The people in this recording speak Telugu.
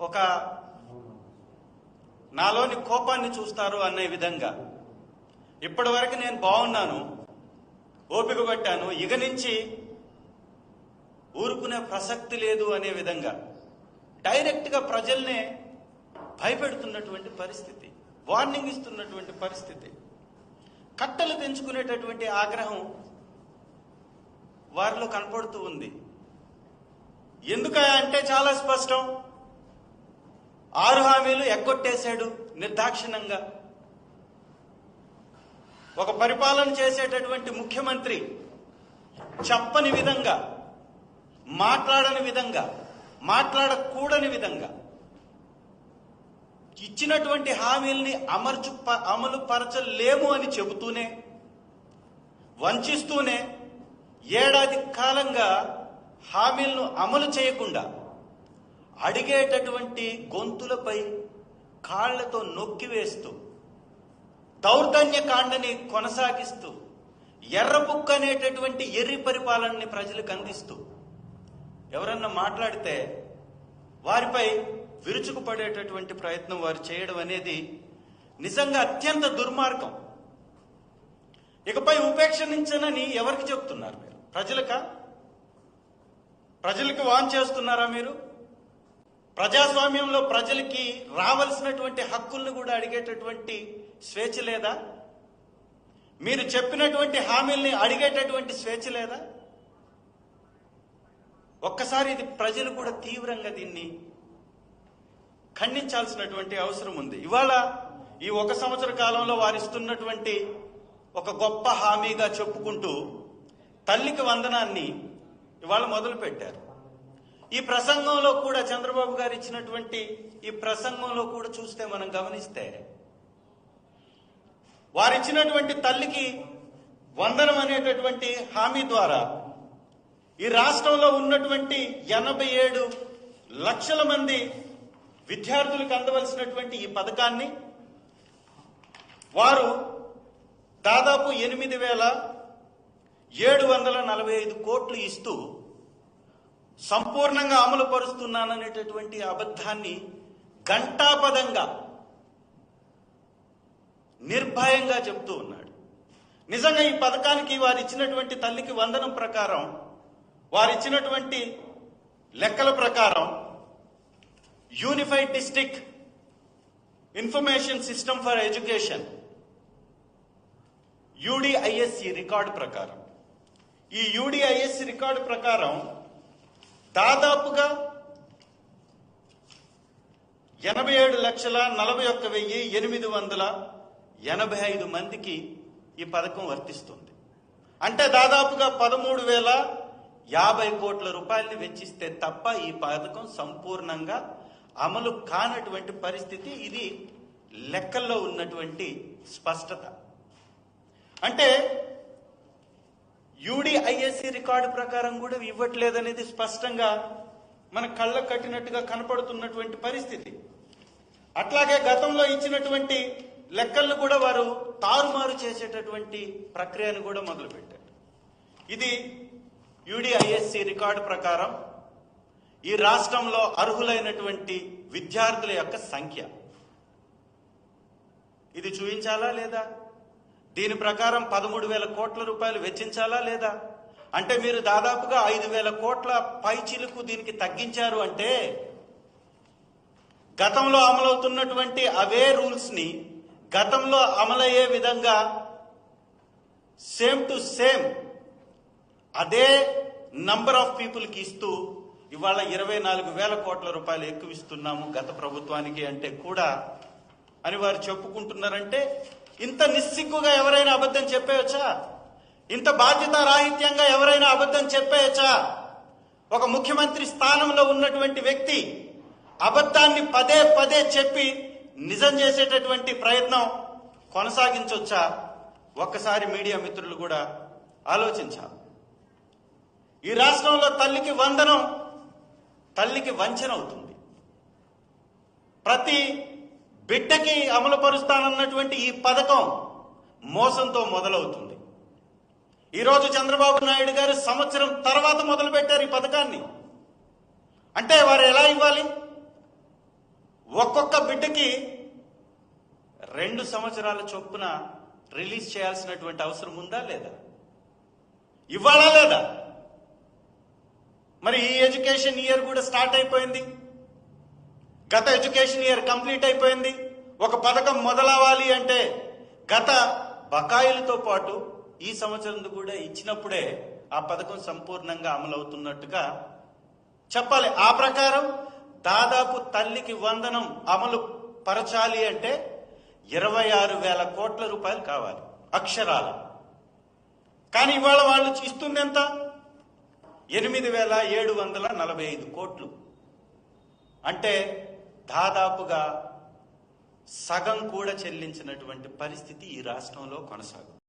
ఒక నాలోని కోపాన్ని చూస్తారు అనే విధంగా. ఇప్పటి వరకు నేను బాగున్నాను ఓపిక పట్టాను ఇక నుంచి ఊరుకునే ప్రసక్తి లేదు అనే విధంగా. డైరెక్ట్గా ప్రజల్నే భయపెడుతున్నటువంటి పరిస్థితి వార్నింగ్ ఇస్తున్నటువంటి పరిస్థితి. కట్టలు తెంచుకునేటటువంటి ఆగ్రహం వారిలో కనపడుతూ ఉంది. ఎందుక అంటే చాలా స్పష్టం. ఆరు హామీలు ఎగ్గొట్టేశాడు నిర్దాక్షిణంగా. ఒక పరిపాలన చేసేటటువంటి ముఖ్యమంత్రి చెప్పని విధంగా మాట్లాడని విధంగా మాట్లాడకూడని విధంగా ఇచ్చినటువంటి హామీల్ని అమర్చు ప- అమలు పరచలేము అని చెబుతూనే వంచిస్తూనే ఏడాది కాలంగా హామీలను అమలు చేయకుండా అడిగేటటువంటి గొంతులపై కాళ్ళతో నొక్కివేస్తూ దౌర్జన్య కాండని కొనసాగిస్తూ ఎర్రబుక్ అనేటటువంటి ఎర్రి పరిపాలనని ప్రజలకు అందిస్తూ ఎవరన్నా మాట్లాడితే వారిపై విరుచుకుపడేటటువంటి ప్రయత్నం వారు చేయడం అనేది నిజంగా అత్యంత దుర్మార్గం. ఇకపై ఉపేక్షించనని ఎవరికి చెప్తున్నారు మీరు? ప్రజలకా? ప్రజలకు వాన్ చేస్తున్నారా మీరు? ప్రజాస్వామ్యంలో ప్రజలకి రావలసినటువంటి హక్కుల్ని కూడా అడిగేటటువంటి స్వేచ్ఛ లేదా? మీరు చెప్పినటువంటి హామీల్ని అడిగేటటువంటి స్వేచ్ఛ లేదా? ఒక్కసారి ఇది ప్రజలు కూడా తీవ్రంగా దీన్ని ఖండించాల్సినటువంటి అవసరం ఉంది. ఇవాళ ఈ ఒక సంవత్సర కాలంలో వారిస్తున్నటువంటి ఒక గొప్ప హామీగా చెప్పుకుంటూ తల్లికి వందనాన్ని ఇవాళ మొదలు పెట్టారు ఈ ప్రసంగంలో కూడా చంద్రబాబు గారు ఇచ్చినటువంటి ఈ ప్రసంగంలో కూడా చూస్తే మనం గమనిస్తే వారిచ్చినటువంటి తల్లికి వందనం అనేటటువంటి హామీ ద్వారా ఈ రాష్ట్రంలో ఉన్నటువంటి ఎనభై ఏడు లక్షల మంది విద్యార్థులకు అందవలసినటువంటి ఈ పథకాన్ని వారు దాదాపు ఎనిమిది వేల ఏడు వందల నలభై ఐదు కోట్లు ఇస్తూ సంపూర్ణంగా అమలు పరుస్తున్నాననేటటువంటి అబద్ధాన్ని ఘంటాపదంగా నిర్భయంగా చెప్తూ ఉన్నాడు. నిజంగా ఈ పథకానికి వారు ఇచ్చినటువంటి తల్లికి వందనం ప్రకారం వారు ఇచ్చినటువంటి లెక్కల ప్రకారం unified district information system for education UDISE record ప్రకారం. ఈ యూడిఐఎస్సి రికార్డు ప్రకారం దాదాపుగా ఎనభై ఏడు లక్షల నలభై ఒక్క వెయ్యి ఎనిమిది వందల ఎనభై ఐదు మందికి ఈ పథకం వర్తిస్తుంది. అంటే దాదాపుగా పదమూడు వేల యాభై కోట్ల రూపాయలు వెచ్చిస్తే తప్ప ఈ పథకం సంపూర్ణంగా అమలు కానటువంటి పరిస్థితి ఇది లెక్కల్లో ఉన్నటువంటి స్పష్టత. అంటే యూడిఐఎస్సి రికార్డు ప్రకారం కూడా ఇవ్వట్లేదనేది స్పష్టంగా మన కళ్ళ కట్టినట్టుగా కనపడుతున్నటువంటి పరిస్థితి. అట్లాగే గతంలో ఇచ్చినటువంటి లెక్కలను కూడా వారు తారుమారు చేసేటటువంటి ప్రక్రియను కూడా మొదలుపెట్టారు. ఇది యూడిఐఎస్సి రికార్డు ప్రకారం ఈ రాష్ట్రంలో అర్హులైనటువంటి విద్యార్థుల యొక్క సంఖ్య. ఇది చూపించాలా లేదా? దీని ప్రకారం పదమూడు వేల కోట్ల రూపాయలు వెచ్చించాలా లేదా? అంటే మీరు దాదాపుగా ఐదు వేల కోట్ల పైచిలుకు దీనికి తగ్గించారు అంటే గతంలో అమలవుతున్నటువంటి అవే రూల్స్ని గతంలో అమలయ్యే విధంగా సేమ్ టు సేమ్ అదే నంబర్ ఆఫ్ పీపుల్కి ఇస్తూ ఇవాళ ఇరవై నాలుగు వేల కోట్ల రూపాయలు ఎక్కువ ఇస్తున్నాము గత ప్రభుత్వానికి అంటే కూడా అని వారు చెప్పుకుంటున్నారంటే ఇంత నిస్సిగ్గుగా ఎవరైనా అబద్ధం చెప్పేయచ్చా? ఇంత బాధ్యత రాహిత్యంగా ఎవరైనా అబద్ధం చెప్పేయచ్చా? ఒక ముఖ్యమంత్రి స్థానంలో ఉన్నటువంటి వ్యక్తి అబద్ధాన్ని పదే పదే చెప్పి నిజం చేసేటటువంటి ప్రయత్నం కొనసాగించవచ్చా ఒక్కసారి మీడియా మిత్రులు కూడా ఆలోచించాలి. ఈ రాష్ట్రంలో తల్లికి వందనం తల్లికి వంచన అవుతుంది. ప్రతి బిడ్డకి అమలు పరుస్తానన్నటువంటి ఈ పథకం మోసంతో మొదలవుతుంది. ఈరోజు చంద్రబాబు నాయుడు గారు సంవత్సరం తర్వాత మొదలుపెట్టారు ఈ పథకాన్ని. అంటే వారు ఎలా ఇవ్వాలి? ఒక్కొక్క బిడ్డకి రెండు సంవత్సరాల చొప్పున రిలీజ్ చేయాల్సినటువంటి అవసరం ఉందా లేదా? ఇవ్వాలా లేదా? మరి ఈ ఎడ్యుకేషన్ ఇయర్ కూడా స్టార్ట్ అయిపోయింది. గత ఎడ్యుకేషన్ ఇయర్ కంప్లీట్ అయిపోయింది. ఒక పథకం మొదలవ్వాలి అంటే గత బకాయిలతో పాటు ఈ సంవత్సరం కూడా ఇచ్చినప్పుడే ఆ పథకం సంపూర్ణంగా అమలవుతున్నట్టుగా చెప్పాలి. ఆ ప్రకారం దాదాపు తల్లికి వందనం అమలు పరచాలి అంటే ఇరవై ఆరు వేల కోట్ల రూపాయలు కావాలి అక్షరాల. కానీ ఇవాళ వాళ్ళు ఇస్తుంది ఎంత ఎనిమిది వేల ఏడు వందల నలభై ఐదు కోట్లు. అంటే దాదాపుగా సగం కూడా చెల్లించినటువంటి పరిస్థితి ఈ రాష్ట్రంలో కొనసాగుతుంది.